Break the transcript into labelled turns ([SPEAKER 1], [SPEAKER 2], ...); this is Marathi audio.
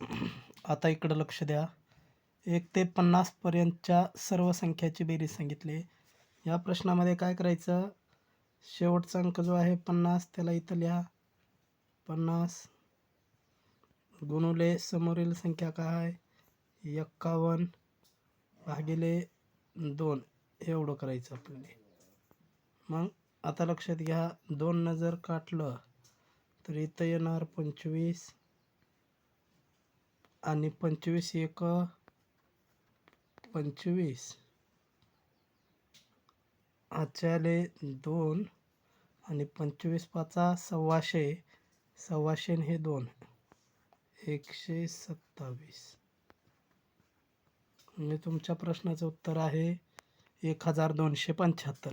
[SPEAKER 1] आता इकडं लक्ष द्या. एक ते पन्नासपर्यंतच्या सर्व संख्याची बेरीज सांगितली. या प्रश्नामध्ये काय करायचं? शेवटचा अंक जो आहे पन्नास त्याला इथं लिहा. पन्नास गुणुले समोरील संख्या काय? आहे एक्कावन्न भागिले दोन. एवढं करायचं आपल्याला. मग आता लक्षात घ्या दोन जर काटलं तर इथं येणार पंचवीस आणि पंचवीस एक पंचवीस. आले दोन आणि पंचवीस पाचा सव्वाशे. सव्वाशे हे दोन. एकशे सत्तावीस. म्हणजे तुमच्या प्रश्नाचं उत्तर आहे एक हजार दोनशे पंच्याहत्तर.